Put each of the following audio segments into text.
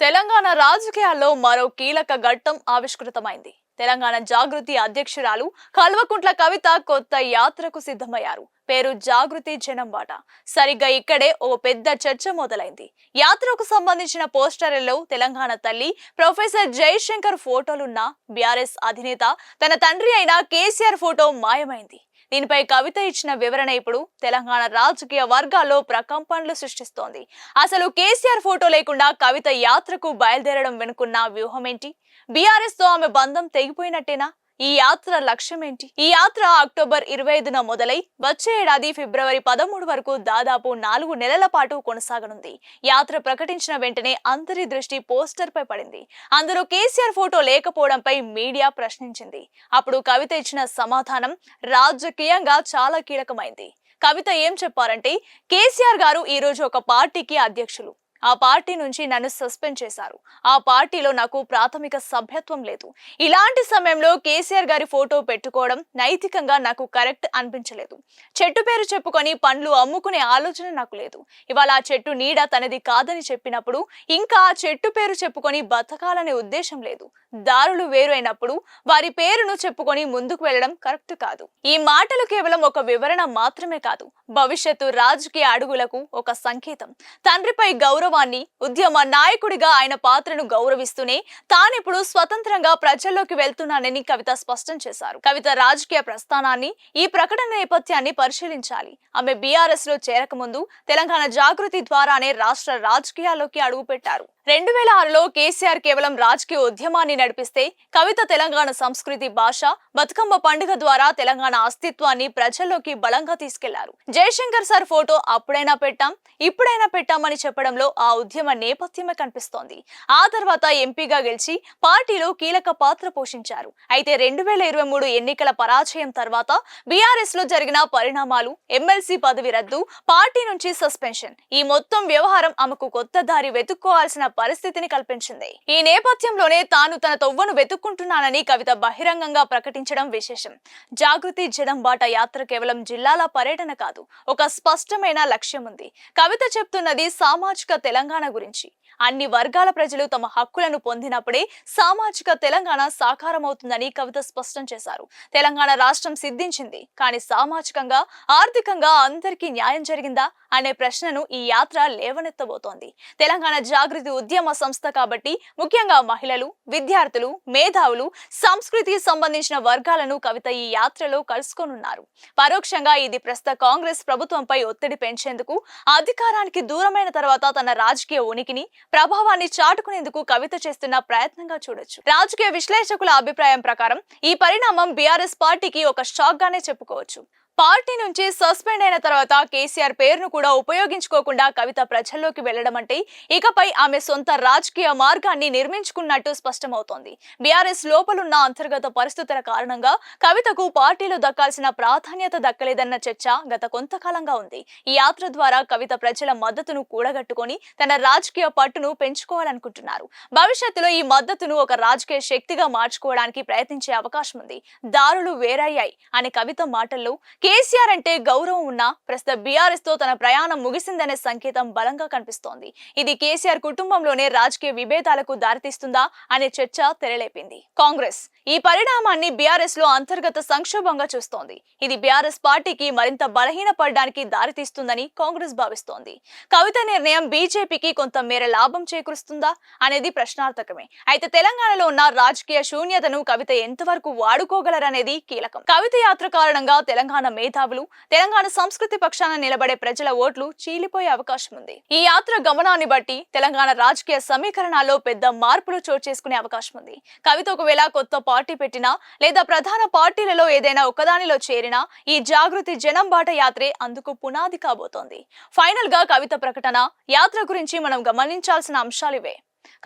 తెలంగాణ రాజకీయాల్లో మరో కీలక ఘట్టం ఆవిష్కృతమైంది. తెలంగాణ జాగృతి అధ్యక్షురాలు కల్వకుంట్ల కవిత కొత్త యాత్రకు సిద్ధమయ్యారు. పేరు జాగృతి జనం బాట సరిగ్గా ఇక్కడే ఓ పెద్ద చర్చ మొదలైంది. యాత్రకు సంబంధించిన పోస్టర్లలో తెలంగాణ తల్లి ప్రొఫెసర్ జయశంకర్ ఫోటోలున్న బీఆర్ఎస్ అధినేత తన తండ్రి అయిన కేసీఆర్ ఫోటో మాయమైంది. దీనిపై కవిత ఇచ్చిన వివరణ ఇప్పుడు తెలంగాణ రాజకీయ వర్గాల్లో ప్రకంపనలు సృష్టిస్తోంది. అసలు కేసీఆర్ ఫోటో లేకుండా కవిత యాత్రకు బయలుదేరడం వెనుకున్న వ్యూహమేంటి? బీఆర్ఎస్తో బీఆర్ఎస్తో ఆమె బంధం తెగిపోయినట్టేనా? ఈ యాత్ర లక్ష్యం ఏంటి ఈ యాత్ర అక్టోబర్ ఇరవై ఐదున మొదలై వచ్చే ఏడాది ఫిబ్రవరి పదమూడు వరకు దాదాపు నాలుగు నెలల పాటు కొనసాగనుంది. యాత్ర ప్రకటించిన వెంటనే అందరి దృష్టి పోస్టర్ పై పడింది. అందులో కేసీఆర్ ఫోటో లేకపోవడంపై మీడియా ప్రశ్నించింది. అప్పుడు కవిత ఇచ్చిన సమాధానం రాజకీయంగా చాలా కీలకమైంది. కవిత ఏం చెప్పారంటే కేసీఆర్ గారు ఈ రోజు ఒక పార్టీకి అధ్యక్షులు. ఆ పార్టీ నుంచి నన్ను సస్పెండ్ చేశారు. ఆ పార్టీలో నాకు ప్రాథమిక సభ్యత్వం లేదు. ఇలాంటి సమయంలో కేసీఆర్ గారి ఫోటో పెట్టుకోవడం నైతికంగా నాకు కరెక్ట్ అనిపించలేదు. చెట్టు పేరు చెప్పుకొని పండ్లు అమ్ముకునే ఆలోచన నాకు లేదు. ఇవాళ ఆ చెట్టు నీడ తనది కాదని చెప్పినప్పుడు ఇంకా ఆ చెట్టు పేరు చెప్పుకొని బతకాలనే ఉద్దేశం లేదు. దారులు వేరు అయినప్పుడు వారి పేరును చెప్పుకొని ముందుకు వెళ్ళడం కరెక్ట్ కాదు. ఈ మాటలు కేవలం ఒక వివరణ మాత్రమే కాదు. భవిష్యత్తు రాజకీయ అడుగులకు ఒక సంకేతం. తండ్రిపై గౌరవాన్ని ఉద్యమ నాయకుడిగా ఆయన పాత్రను గౌరవిస్తూనే తానిప్పుడు స్వతంత్రంగా ప్రజల్లోకి వెళ్తున్నానని కవిత స్పష్టం చేశారు. కవిత రాజకీయ ప్రస్థానాన్ని ఈ ప్రకటన నేపథ్యాన్ని పరిశీలించాలి. ఆమె బీఆర్ఎస్లో చేరకముందు తెలంగాణ జాగృతి ద్వారానే రాష్ట్ర రాజకీయాల్లోకి అడుగుపెట్టారు. రెండు వేల ఆరులో కేసీఆర్ కేవలం రాజకీయ ఉద్యమాన్ని నడిపిస్తే కవిత తెలంగాణ సంస్కృతి భాష బతుకమ్మ పండుగ ద్వారా తెలంగాణ అస్తిత్వాన్ని ప్రజల్లోకి బలంగా తీసుకెళ్ళారు. జయశంకర్ సార్ ఫోటో అప్పుడైనా పెట్టాం ఇప్పుడైనా పెట్టామని చెప్పడంలో ఆ ఉద్యమ నేపథ్యమే కనిపిస్తోంది. ఆ తర్వాత ఎంపీగా గెలిచి పార్టీలో కీలక పాత్ర పోషించారు. అయితే రెండు వేల ఇరవై మూడు ఎన్నికల పరాజయం తర్వాత బీఆర్ఎస్లో జరిగిన పరిణామాలు ఎమ్మెల్సీ పదవి రద్దు పార్టీ నుంచి సస్పెన్షన్ ఈ మొత్తం వ్యవహారం ఆమెకు కొత్త దారి వెతుక్కోవాల్సిన పరిస్థితిని కల్పించింది. ఈ నేపథ్యంలోనే తాను తన తొవ్వను వెతుక్కుంటున్నానని కవిత బహిరంగంగా ప్రకటించడం విశేషం. జాగృతి జడం బాట యాత్ర కేవలం జిల్లాల పర్యటన కాదు ఒక స్పష్టమైన లక్ష్యం ఉంది కవిత చెప్తున్నది సామాజిక తెలంగాణ గురించి. అన్ని వర్గాల ప్రజలు తమ హక్కులను పొందినప్పుడే సామాజిక తెలంగాణ సాకారమవుతుందని కవిత స్పష్టం చేశారు. తెలంగాణ రాష్ట్రం సిద్ధించింది కానీ సామాజికంగా ఆర్థికంగా అందరికీ న్యాయం జరిగిందా అనే ప్రశ్నను ఈ యాత్ర లేవనెత్తబోతోంది. తెలంగాణ జాగృతి ఉద్యమ సంస్థ కాబట్టి ముఖ్యంగా మహిళలు విద్యార్థులు మేధావులు సంస్కృతికి సంబంధించిన వర్గాలను కవిత ఈ యాత్రలో కలుసుకోనున్నారు. పరోక్షంగా ఇది ప్రస్తుత కాంగ్రెస్ ప్రభుత్వంపై ఒత్తిడి పెంచేందుకు అధికారానికి దూరమైన తర్వాత తన రాజకీయ ఉనికిని ప్రభావాన్ని చాటుకునేందుకు కవిత చేస్తున్న ప్రయత్నంగా చూడొచ్చు. రాజకీయ విశ్లేషకుల అభిప్రాయం ప్రకారం ఈ పరిణామం బీఆర్ఎస్ పార్టీకి ఒక షాక్ గానే చెప్పుకోవచ్చు. పార్టీ నుంచి సస్పెండ్ అయిన తర్వాత కేసీఆర్ పేరును కూడా ఉపయోగించుకోకుండా కవిత ప్రజల్లోకి వెళ్ళడం అంటే ఇకపై ఆమె సొంత రాజకీయ మార్గాన్ని నిర్మించుకున్నట్టు స్పష్టమవుతోంది. బీఆర్ఎస్ లోపలున్న అంతర్గత పరిస్థితుల కారణంగా కవితకు పార్టీలో దక్కాల్సిన ప్రాధాన్యత దక్కలేదన్న చర్చ గత కొంతకాలంగా ఉంది. ఈ యాత్ర ద్వారా కవిత ప్రజల మద్దతును కూడగట్టుకొని తన రాజకీయ పట్టును పెంచుకోవాలనుకుంటున్నారు. భవిష్యత్తులో ఈ మద్దతును ఒక రాజకీయ శక్తిగా మార్చుకోవడానికి ప్రయత్నించే అవకాశం ఉంది. దారులు వేరయ్యాయి అనే కవిత మాటల్లో కేసీఆర్ అంటే గౌరవం ఉన్న ప్రస్తుత బీఆర్ఎస్తో తన ప్రయాణం ముగిసిందనే సంకేతం బలంగా కనిపిస్తోంది. ఇది కేసీఆర్ కుటుంబంలోనే రాజకీయ విభేదాలకు దారితీస్తుందా అనే చర్చ తెరలేపింది. కాంగ్రెస్ ఈ పరిణామాన్ని బీఆర్ఎస్లో అంతర్గత సంక్షోభంగా చూస్తోంది. ఇది బీఆర్ఎస్ పార్టీకి మరింత బలహీనపడడానికి దారితీస్తుందని కాంగ్రెస్ భావిస్తోంది. కవిత నిర్ణయం బీజేపీకి కొంత మేర లాభం చేకూరుస్తుందా అనేది ప్రశ్నార్థకమే. అయితే తెలంగాణలో ఉన్న రాజకీయ శూన్యతను కవిత ఎంతవరకు వాడుకోగలరనేది కీలకం. కవిత యాత్ర కారణంగా తెలంగాణ మేధావులు తెలంగాణ సంస్కృతి పక్షాన నిలబడే ప్రజల ఓట్లు చీలిపోయే అవకాశం ఉంది. ఈ యాత్ర గమనాన్ని బట్టి తెలంగాణ రాజకీయ సమీకరణాల్లో పెద్ద మార్పులు చోటు చేసుకునే అవకాశం ఉంది. కవిత ఒకవేళ కొత్త పార్టీ పెట్టినా లేదా ప్రధాన పార్టీలలో ఏదైనా ఒకదానిలో చేరినా ఈ జాగృతి జనం బాట యాత్రే అందుకు పునాది కాబోతోంది. ఫైనల్గా కవిత ప్రకటన యాత్ర గురించి మనం గమనించాల్సిన అంశాలు ఇవే.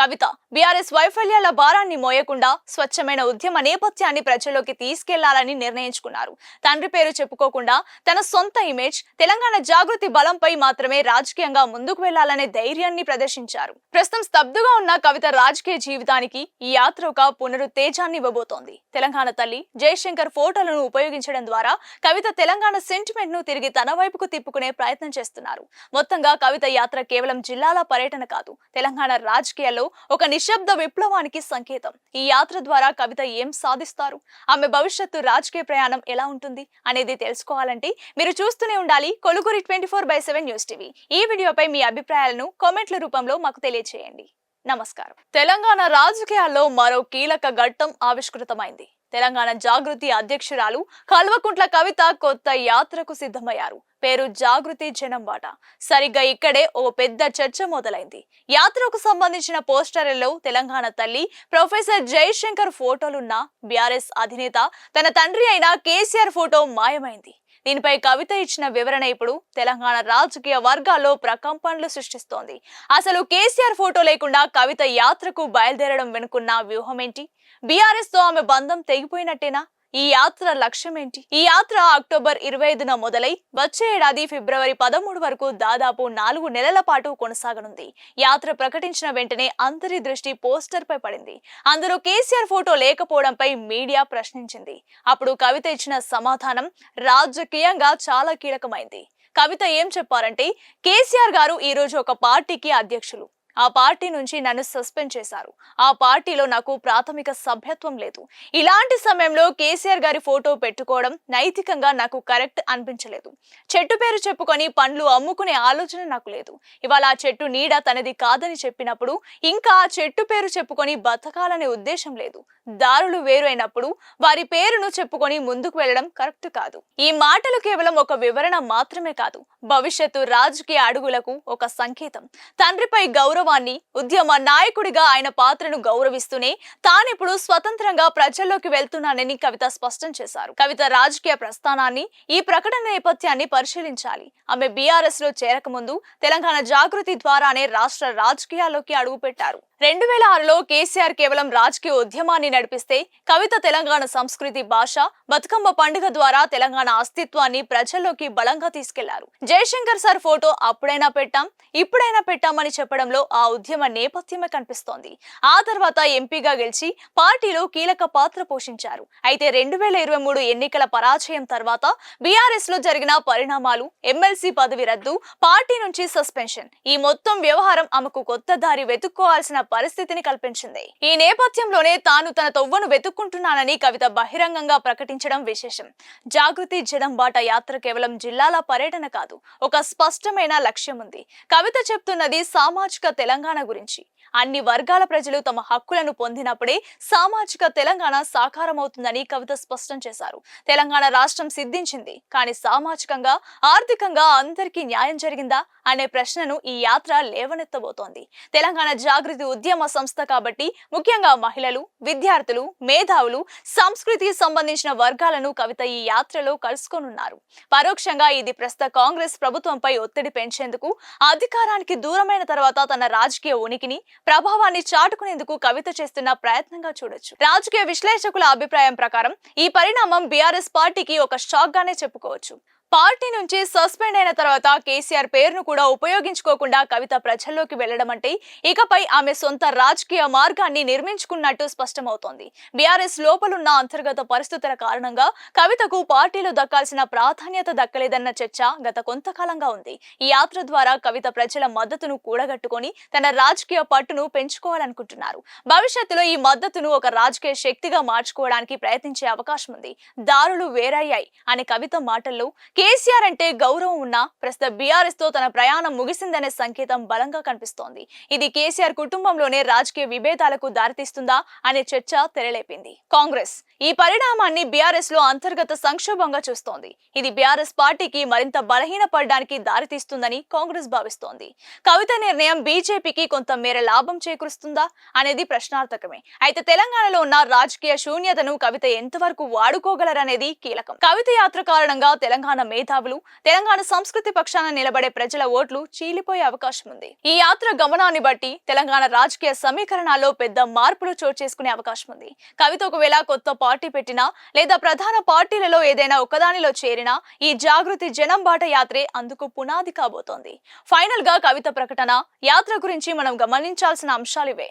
కవిత బీఆర్ఎస్ వైఫల్యాల భారాన్ని మోయకుండా స్వచ్ఛమైన ఉద్యమ నేపథ్యాన్ని ప్రజల్లోకి తీసుకెళ్ళాలని నిర్ణయించుకున్నారు. తండ్రి పేరు చెప్పుకోకుండా తన సొంత ఇమేజ్ తెలంగాణ జాగృతి బలంపై మాత్రమే రాజకీయంగా ముందుకు వెళ్ళాలనే ధైర్యాన్ని ప్రదర్శించారు. ప్రస్తుతం స్తబ్దుగా ఉన్న కవిత రాజకీయ జీవితానికి ఈ యాత్ర ఒక పునరుత్తేజాన్ని ఇవ్వబోతోంది. తెలంగాణ తల్లి జయశంకర్ ఫోటోలను ఉపయోగించడం ద్వారా కవిత తెలంగాణ సెంటిమెంట్ను తిరిగి తన వైపుకు తిప్పుకునే ప్రయత్నం చేస్తున్నారు. మొత్తంగా కవిత యాత్ర కేవలం జిల్లాల పర్యటన కాదు తెలంగాణ రాజకీయ తెలంగాణలో ఒక నిశ్శబ్ద విప్లవానికి సంకేతం. ఈ యాత్ర ద్వారా కవిత ఏం సాధిస్తారు? ఆమె భవిష్యత్తు రాజకీయ ప్రయాణం ఎలా ఉంటుంది? అనేది తెలుసుకోవాలంటే మీరు చూస్తూనే ఉండాలి కొలుగురి twenty four by seven news TV. ఈ వీడియోపై మీ అభిప్రాయాలను కామెంట్ల రూపంలో మాకు తెలియజేయండి నమస్కారం. తెలంగాణ రాజకీయాల్లో మరో కీలక ఘట్టం ఆవిష్కృతమైంది. తెలంగాణ జాగృతి అధ్యక్షురాలు కల్వకుంట్ల కవిత కొత్త యాత్రకు సిద్ధమయ్యారు. పేరు జాగృతి జనం బాట సరిగ్గా ఇక్కడే ఓ పెద్ద చర్చ మొదలైంది. యాత్రకు సంబంధించిన పోస్టర్లలో తెలంగాణ తల్లి ప్రొఫెసర్ జయశంకర్ ఫోటోలున్న బీఆర్ఎస్ అధినేత తన తండ్రి అయిన కేసీఆర్ ఫోటో మాయమైంది. దీనిపై కవిత ఇచ్చిన వివరణ ఇప్పుడు తెలంగాణ రాజకీయ వర్గాల్లో ప్రకంపనలు సృష్టిస్తోంది. అసలు కేసీఆర్ ఫోటో లేకుండా కవిత యాత్రకు బయలుదేరడం వెనుకున్న వ్యూహమేంటి? బీఆర్ఎస్తో బీఆర్ఎస్తో ఆమె బంధం తెగిపోయినట్టేనా? ఈ యాత్ర లక్ష్యం ఏంటి ఈ యాత్ర అక్టోబర్ ఇరవై ఐదున మొదలై వచ్చే ఏడాది ఫిబ్రవరి పదమూడు వరకు దాదాపు నాలుగు నెలల పాటు కొనసాగనుంది. యాత్ర ప్రకటించిన వెంటనే అందరి దృష్టి పోస్టర్ పై పడింది. అందులో కేసీఆర్ ఫోటో లేకపోవడంపై మీడియా ప్రశ్నించింది. అప్పుడు కవిత ఇచ్చిన సమాధానం రాజకీయంగా చాలా కీలకమైంది. కవిత ఏం చెప్పారంటే కేసీఆర్ గారు ఈ రోజు ఒక పార్టీకి అధ్యక్షులు. ఆ పార్టీ నుంచి నన్ను సస్పెండ్ చేశారు. ఆ పార్టీలో నాకు ప్రాథమిక సభ్యత్వం లేదు. ఇలాంటి సమయంలో కేసీఆర్ గారి ఫోటో పెట్టుకోవడం నైతికంగా నాకు కరెక్ట్ అనిపించలేదు. చెట్టు పేరు చెప్పుకొని పండ్లు అమ్ముకునే ఆలోచన నాకు లేదు. ఇవాళ ఆ చెట్టు నీడ తనది కాదని చెప్పినప్పుడు ఇంకా ఆ చెట్టు పేరు చెప్పుకొని బతకాలనే ఉద్దేశం లేదు. దారులు వేరు అయినప్పుడు వారి పేరును చెప్పుకొని ముందుకు వెళ్ళడం కరెక్ట్ కాదు. ఈ మాటలు కేవలం ఒక వివరణ మాత్రమే కాదు. భవిష్యత్తు రాజకీయ అడుగులకు ఒక సంకేతం. తండ్రిపై గౌరవాన్ని ఉద్యమ నాయకుడిగా ఆయన పాత్రను గౌరవిస్తూనే తానిప్పుడు స్వతంత్రంగా ప్రజల్లోకి వెళ్తున్నానని కవిత స్పష్టం చేశారు. కవిత రాజకీయ ప్రస్థానాన్ని ఈ ప్రకటన నేపథ్యాన్ని పరిశీలించాలి. ఆమె బీఆర్ఎస్లో చేరకముందు తెలంగాణ జాగృతి ద్వారానే రాష్ట్ర రాజకీయాల్లోకి అడుగుపెట్టారు. రెండు వేల ఆరులో కేసీఆర్ కేవలం రాజకీయ ఉద్యమాన్ని నడిపిస్తే కవిత తెలంగాణ సంస్కృతి భాష బతుకమ్మ పండుగ ద్వారా తెలంగాణ అస్తిత్వాన్ని ప్రజల్లోకి బలంగా తీసుకెళ్ళారు. జయశంకర్ సార్ ఫోటో అప్పుడైనా పెట్టాం ఇప్పుడైనా పెట్టామని చెప్పడంలో ఆ ఉద్యమ నేపథ్యమే కనిపిస్తోంది. ఆ తర్వాత ఎంపీగా గెలిచి పార్టీలో కీలక పాత్ర పోషించారు. అయితే రెండు వేల ఇరవై మూడు ఎన్నికల పరాజయం తర్వాత బీఆర్ఎస్లో జరిగిన పరిణామాలు ఎమ్మెల్సీ పదవి రద్దు పార్టీ నుంచి సస్పెన్షన్ ఈ మొత్తం వ్యవహారం ఆమెకు కొత్త దారి వెతుక్కోవాల్సిన పరిస్థితిని కల్పించింది. ఈ నేపథ్యంలోనే తాను తన తొవ్వను వెతుక్కుంటున్నానని కవిత బహిరంగంగా ప్రకటించడం విశేషం. జాగృతి జడం బాట యాత్ర కేవలం జిల్లాల పర్యటన కాదు ఒక స్పష్టమైన లక్ష్యం ఉంది కవిత చెప్తున్నది సామాజిక తెలంగాణ గురించి. అన్ని వర్గాల ప్రజలు తమ హక్కులను పొందినప్పుడే సామాజిక తెలంగాణ సాకారమవుతుందని కవిత స్పష్టం చేశారు. తెలంగాణ రాష్ట్రం సిద్ధించింది కానీ సామాజికంగా ఆర్థికంగా అందరికీ న్యాయం జరిగిందా అనే ప్రశ్నను ఈ యాత్ర లేవనెత్తబోతోంది. తెలంగాణ జాగృతి ఉద్యమ సంస్థ కాబట్టి ముఖ్యంగా మహిళలు విద్యార్థులు మేధావులు సంస్కృతికి సంబంధించిన వర్గాలను కవిత ఈ యాత్రలో కలుసుకోనున్నారు. పరోక్షంగా ఇది ప్రస్తుత కాంగ్రెస్ ప్రభుత్వంపై ఒత్తిడి పెంచేందుకు అధికారానికి దూరమైన తర్వాత తన రాజకీయ ఉనికిని ప్రభావాన్ని చాటుకునేందుకు కవిత చేస్తున్న ప్రయత్నంగా చూడొచ్చు. రాజకీయ విశ్లేషకుల అభిప్రాయం ప్రకారం ఈ పరిణామం బీఆర్ఎస్ పార్టీకి ఒక షాక్ గానే చెప్పుకోవచ్చు. పార్టీ నుంచి సస్పెండ్ అయిన తర్వాత కేసీఆర్ పేరును కూడా ఉపయోగించుకోకుండా కవిత ప్రజల్లోకి వెళ్ళడం అంటే ఇకపై ఆమె సొంత రాజకీయ మార్గాన్ని నిర్మించుకున్నట్టు స్పష్టమవుతోంది. బీఆర్ఎస్ లోపలున్న అంతర్గత పరిస్థితుల కారణంగా కవితకు పార్టీలో దక్కాల్సిన ప్రాధాన్యత దక్కలేదన్న చర్చ గత కొంతకాలంగా ఉంది. ఈ యాత్ర ద్వారా కవిత ప్రజల మద్దతును కూడగట్టుకొని తన రాజకీయ పట్టును పెంచుకోవాలనుకుంటున్నారు. భవిష్యత్తులో ఈ మద్దతును ఒక రాజకీయ శక్తిగా మార్చుకోవడానికి ప్రయత్నించే అవకాశం ఉంది. దారులు వేరయ్యాయి అనే కవిత మాటల్లో కేసీఆర్ అంటే గౌరవం ఉన్న ప్రస్తుత బీఆర్ఎస్తో తన ప్రయాణం ముగిసిందనే సంకేతం బలంగా కనిపిస్తోంది. ఇది కేసీఆర్ కుటుంబంలోనే రాజకీయ విభేదాలకు దారితీస్తుందా అనే చర్చ తెరలేపింది. కాంగ్రెస్ ఈ పరిణామాన్ని బీఆర్ఎస్లో అంతర్గత సంక్షోభంగా చూస్తోంది. ఇది బీఆర్ఎస్ పార్టీకి మరింత బలహీనపడడానికి దారితీస్తుందని కాంగ్రెస్ భావిస్తోంది. కవిత నిర్ణయం బీజేపీకి కొంత మేర లాభం చేకూరుస్తుందా అనేది ప్రశ్నార్థకమే. అయితే తెలంగాణలో ఉన్న రాజకీయ శూన్యతను కవిత ఎంతవరకు వాడుకోగలరనేది కీలకం. కవిత యాత్ర కారణంగా తెలంగాణ మేధావులు తెలంగాణ సంస్కృతి పక్షాన నిలబడే ప్రజల ఓట్లు చీలిపోయే అవకాశం ఉంది. ఈ యాత్ర గమనాన్ని బట్టి తెలంగాణ రాజకీయ సమీకరణాల్లో పెద్ద మార్పులు చోటు చేసుకునే అవకాశం ఉంది. కవిత ఒకవేళ కొత్త పార్టీ పెట్టినా లేదా ప్రధాన పార్టీలలో ఏదైనా ఒకదానిలో చేరినా ఈ జాగృతి జనం బాట యాత్రే అందుకు పునాది కాబోతోంది. ఫైనల్గా కవిత ప్రకటన యాత్ర గురించి మనం గమనించాల్సిన అంశాలు ఇవే.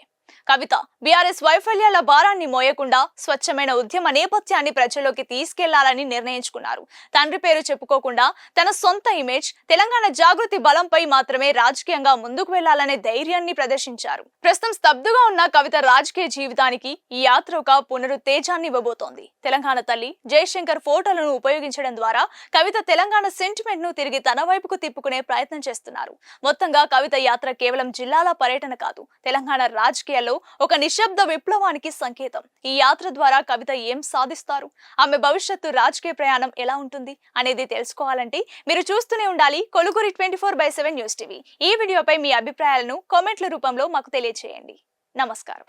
కవిత బీఆర్ఎస్ వైఫల్యాల భారాన్ని మోయకుండా స్వచ్ఛమైన ఉద్యమ నేపథ్యాన్ని ప్రజల్లోకి తీసుకెళ్ళాలని నిర్ణయించుకున్నారు. తండ్రి పేరు చెప్పుకోకుండా తన సొంత ఇమేజ్ తెలంగాణ జాగృతి బలంపై మాత్రమే రాజకీయంగా ముందుకు వెళ్ళాలనే ధైర్యాన్ని ప్రదర్శించారు. ప్రస్తుతం స్తబ్దుగా ఉన్న కవిత రాజకీయ జీవితానికి ఈ యాత్ర ఒక పునరుత్తేజాన్ని ఇవ్వబోతోంది. తెలంగాణ తల్లి జయశంకర్ ఫోటోలను ఉపయోగించడం ద్వారా కవిత తెలంగాణ సెంటిమెంట్ను తిరిగి తన వైపుకు తిప్పుకునే ప్రయత్నం చేస్తున్నారు. మొత్తంగా కవిత యాత్ర కేవలం జిల్లాల పర్యటన కాదు తెలంగాణ రాజకీయ రాజకీయాల్లో ఒక నిశ్శబ్ద విప్లవానికి సంకేతం. ఈ యాత్ర ద్వారా కవిత ఏం సాధిస్తారు? ఆమె భవిష్యత్తు రాజకీయ ప్రయాణం ఎలా ఉంటుంది? అనేది తెలుసుకోవాలంటే మీరు చూస్తూనే ఉండాలి కొలుగురి twenty four by seven news TV. ఈ వీడియోపై మీ అభిప్రాయాలను కామెంట్ల రూపంలో మాకు తెలియజేయండి నమస్కారం.